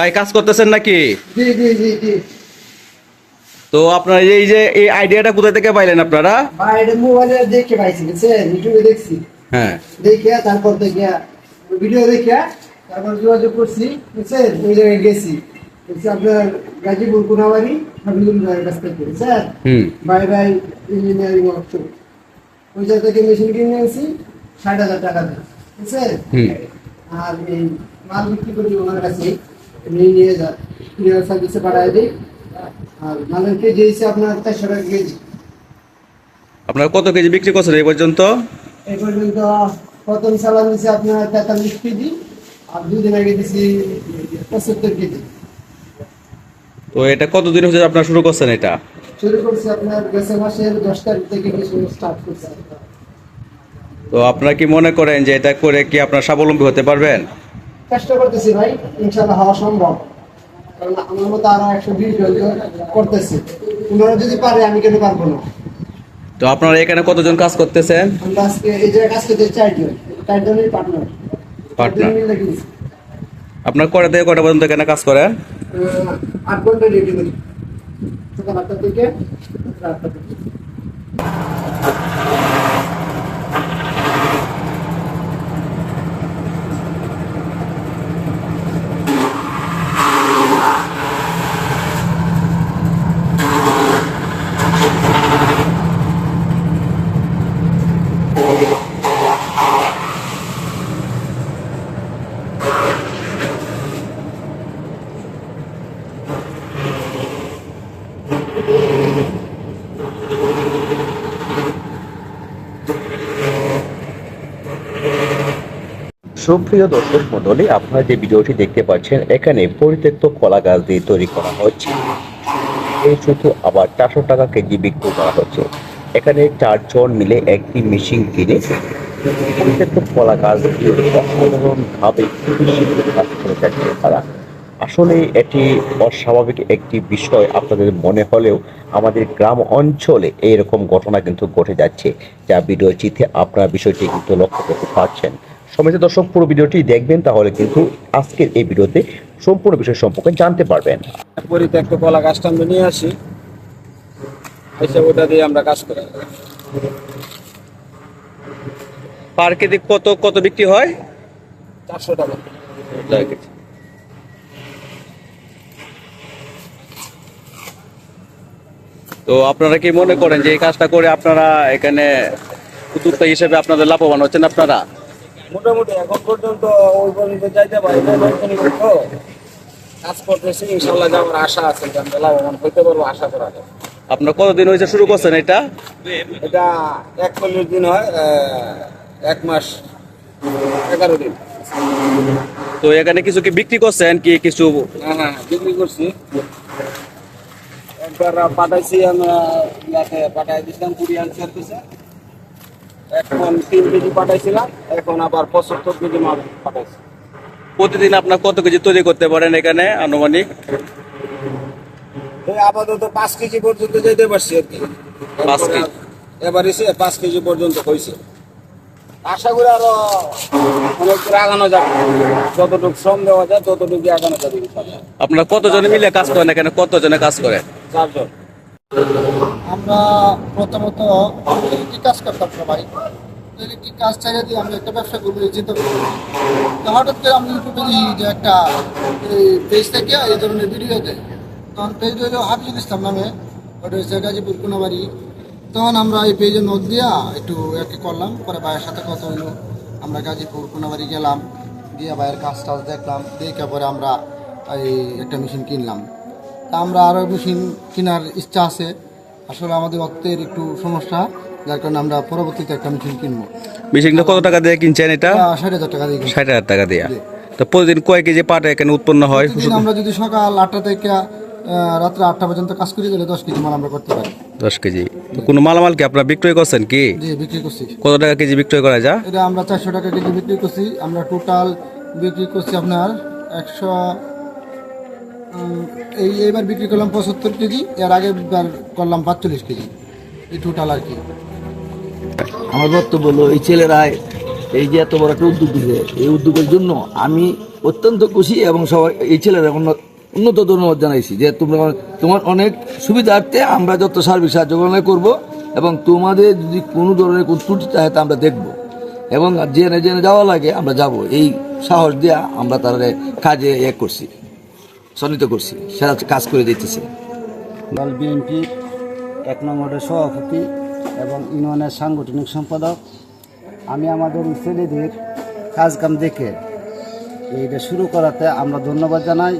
ভাই কাজ করতেছেন নাকি? জি জি জি জি। তো আপনার এই যে এই আইডিয়াটা কোথা থেকে পাইলেন আপনারা? বাইরে মোবাইলে দেখে পাইছি বুঝছেন? ইউটিউবে দেখছি। হ্যাঁ। দেখে তারপর দেখে ভিডিও দেখে তারপর যোগাযোগ করছি বুঝছেন? ওই জায়গায় গেছি। বলছি আপনার গাজীপুর কোনাবাড়ি হাবিবুল ভাইয়ের কাছ থেকে? Sir bye bye engineering workshop ওই জায়গা থেকে মেশিন কিনে আনছি ষাট হাজার টাকা দিয়ে বুঝছেন। আর এই মাল বিক্রি করি ওনার কাছে। নিয়ে নিয়ে যা কুরিয়ার সার্ভিসে পাঠায় দিই। আর মালের কেজি হয়েছে আপনার চারশো টাকা কেজি। আপনারা কত কেজি বিক্রি করছেন এই পর্যন্ত? এই পর্যন্ত প্রথম সালান দিচ্ছে আপনার তেতাল্লিশ কেজি আর দুদিন আগে দিছি পঁচাত্তর কেজি। তো এটা কতদিন হচ্ছে আপনারা শুরু করছেন এটা? শুরু করছি আপনার গেছে মাসের দশ তারিখ থেকে কিছু স্টার্ট করছি। তো আপনারা কি মনে করেন যে এটা করে কি আপনার স্বাবলম্বী হতে পারবেন? চেষ্টা করতেছি ভাই ইনশাল্লাহ হওয়া সম্ভব। কারণ আমার মতো আরও একশো বিশ জন করতেছে। ওনারা যদি পারে আমি কেন পারব না? তো আপনারা এখানে কতজন কাজ করতেছেন? আমরা আজকে এই জায়গায় কাজ করতে চারজন। চারজনের পার্টনার গেছি। আপনার কটা থেকে কটা পর্যন্ত এখানে কাজ করেন? আট ঘণ্টা রেডি করি। সকাল আটটা থেকে রাত সুপ্রিয় দর্শক মন্ডলী আপনারা যে ভিডিওটি দেখতে পাচ্ছেন, এখানে পরিত্যক্ত কলা গাছ দিয়ে তৈরি করা হচ্ছে। এই শুধু আবার চারশো টাকা কেজি বিক্রি করা হচ্ছে। এখানে চারজন মিলে একটি মেশিন কিনে পরিত্যক্ত কলা গাছ দিয়ে অসাধারণভাবে কাজ করে যাচ্ছে তারা। আসলে এটি অস্বাভাবিক একটি বিষয়, আপনাদের মনে হলেও আমাদের গ্রাম অঞ্চলে এইরকম ঘটনা কিন্তু ঘটে যাচ্ছে, যা ভিডিও চিত্রে আপনারা বিষয়টি কিন্তু লক্ষ্য করতে পারছেন। সমিত দর্শক পুরো ভিডিওটি দেখবেন তাহলে কিন্তু আজকের এই ভিডিওতে সম্পূর্ণ বিষয় সম্পর্কে জানতে পারবেন। পরিত্যক্ত কলা গাছটা আমরা নিয়ে আসি। ওটা দিয়ে আমরা কাজ করি। পার কেজি কত কত বিক্রি হয়? চারশো টাকা। তো আপনারা কি মনে করেন যে এই কাজটা করে আপনারা এখানে উদ্যোক্তা হিসেবে আপনাদের লাভবান হচ্ছেন আপনারা? মোটামুটি এখন পর্যন্ত ওই পর্যন্ত যাইতে পারি তো কাজ করতেছি ইনশাল্লাহ যাওয়ার আশা আছে লাভবান হইতে পারব আশা করা যায়। আপনার কতদিন হয়েছে শুরু করছেন এটা? এটা এক একচল্লিশ দিন হয় এক মাস এগারো দিন। তো এখানে কিছু কি বিক্রি করছেন কি কিছু? হ্যাঁ হ্যাঁ বিক্রি করছি। একবার পাঠাইছি আমরা ইয়াতে পাঠাই দিছিলাম কুরিয়ান সার্ভিসে এখন তিন কেজি পাঠাইছিলাম এখন আবার পঁচাত্তর কেজি মাল পাঠাইছি। প্রতিদিন আপনার কত কেজি তৈরি করতে পারেন এখানে আনুমানিক? এই আপাতত পাঁচ কেজি পর্যন্ত যেতে পারছি আর কি। পাঁচ কেজি? এবার এসে পাঁচ কেজি পর্যন্ত হয়েছে আশা করি আরও অনেক আগানো যাবে। যতটুকু শ্রম দেওয়া যায় ততটুকু আগানো যাবে। আপনার কতজন মিলে কাজ করেন এখানে? কতজনে কাজ করেন? চারজন। আমরা প্রথমত ইলেকট্রিক কাজ করতাম সবাই। ইলেকট্রিক কাজ ছেড়ে দিয়ে আমি একটা ব্যবসা করব চিন্তা করব হঠাৎ করে আমি ইউটিউবে দেখি যে একটা পেজ থেকে এই ধরনের ভিডিও দেয়। তখন পেজ হইল হাফিজুল ইসলাম নামে, ওটা হচ্ছে গাজীপুর কোনাবাড়ি। তখন আমরা এই পেজে নোট দিয়া একটু আর করলাম, পরে ভাইয়ের সাথে কথা হইল আমরা গাজীপুর কোনাবাড়ি গেলাম, দিয়ে ভাইয়ের কাজ টাজ দেখলাম, দেখে পরে আমরা এই একটা মেশিন কিনলাম। আমরা আরও মেশিন কেনার ইচ্ছা আছে। আসলে আমাদের অর্থের একটু সমস্যা যার কারণে আমরা পরবর্তীতে একটা মেশিন কিনবো। মেশিনটা কত টাকা দিয়ে কিনছেন এটা? ষাট হাজার টাকা দিয়ে ষাট হাজার টাকা দিয়ে। তো প্রতিদিন কয় কেজি পাট এখানে উৎপন্ন হয়? আমরা যদি সকাল আটটা থেকে রাত্রে আটটা পর্যন্ত কাজ করি তাহলে দশ কেজি মাল আমরা করতে পারি। দশ কেজি। তো কোনো মালামাল কি আপনারা বিক্রয় করছেন কি? বিক্রি করছি। কত টাকা কেজি বিক্রয় করা যায়? এটা আমরা চারশো টাকা কেজি বিক্রি করছি। আমরা টোটাল বিক্রি করছি আপনার একশো এই এবার বিক্রি করলাম পঁচাত্তর কেজি, এর আগে করলাম পাঁচচল্লিশ কেজি, এই টোটাল আর কি। আমার বক্তব্য হলো, এই ছেলেরা এই যে এত বড় একটা উদ্যোগ দিছে, এই উদ্যোগের জন্য আমি অত্যন্ত খুশি এবং সবাই এই ছেলেরা উন্ন- উন্নত ধন্যবাদ জানাইছি যে তোমরা তোমার অনেক সুবিধার্থে আমরা যত সার্ভিস সাহায্য করব এবং তোমাদের যদি কোনো ধরনের কোনো ত্রুটি চায় তা আমরা দেখব। এবং জেনে জেনে যাওয়া লাগে, আমরা যাব। এই সাহস দিয়া আমরা তার কাজে ইয়ে করছি। সন্নিত করছি, সেরা কাজ করে দিতেছে। দল বিএনপি, এক নম্বরের সভাপতি এবং ইউনিয়নের সাংগঠনিক সম্পাদক। আমি আমাদের ছেলেদের কাজকাম দেখে এইটা শুরু করাতে আমরা ধন্যবাদ জানাই।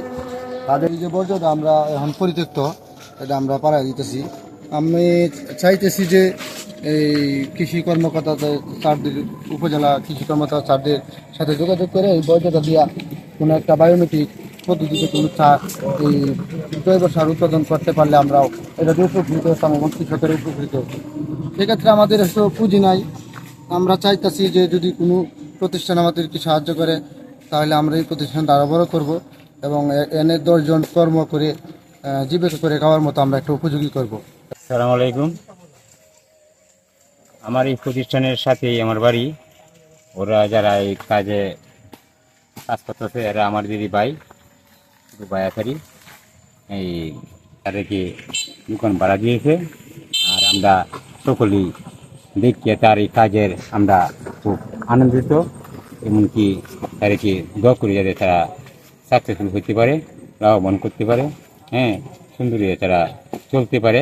তাদের যে বর্জ্যটা আমরা এখন পরিত্যক্ত, এটা আমরা পাড়ায় দিতেছি। আমি চাইতেছি যে এই কৃষি কর্মকর্তা স্যারদের উপজেলা কৃষি কর্মকর্তা স্যারদের সাথে যোগাযোগ করে এই বর্জ্যটা দিয়া কোনো একটা বায়োমেট্রিক পদ্ধতিতে কোনো এই জৈব সার উৎপাদন করতে পারলে আমরাও এটা উপকৃত হতাম এবং কৃষকের উপকৃত। সেক্ষেত্রে আমাদের এসব পুঁজি নাই। আমরা চাইতেছি যে যদি কোনো প্রতিষ্ঠান আমাদেরকে সাহায্য করে, তাহলে আমরা এই প্রতিষ্ঠানটা আরও বড় করব এবং এনে দশজন কর্ম করে জীবিকা করে খাওয়ার মতো আমরা একটা উপযোগী করব। সালাম আলাইকুম। আমার এই প্রতিষ্ঠানের সাথেই আমার বাড়ি। ওরা যারা এই কাজে কাজ করতেছে, এরা আমার দিদি ভাই। শুধু বায়া আসারি এই তাদেরকে দোকান ভাড়া দিয়েছে। আর আমরা সকলেই দেখিয়ে তার এই কাজের আমরা খুব আনন্দিত। এমনকি তাদেরকে দোয়া করে যাতে তারা সাকসেসফুল হতে পারে, লাভবান করতে পারে। হ্যাঁ সুন্দরী তারা চলতে পারে।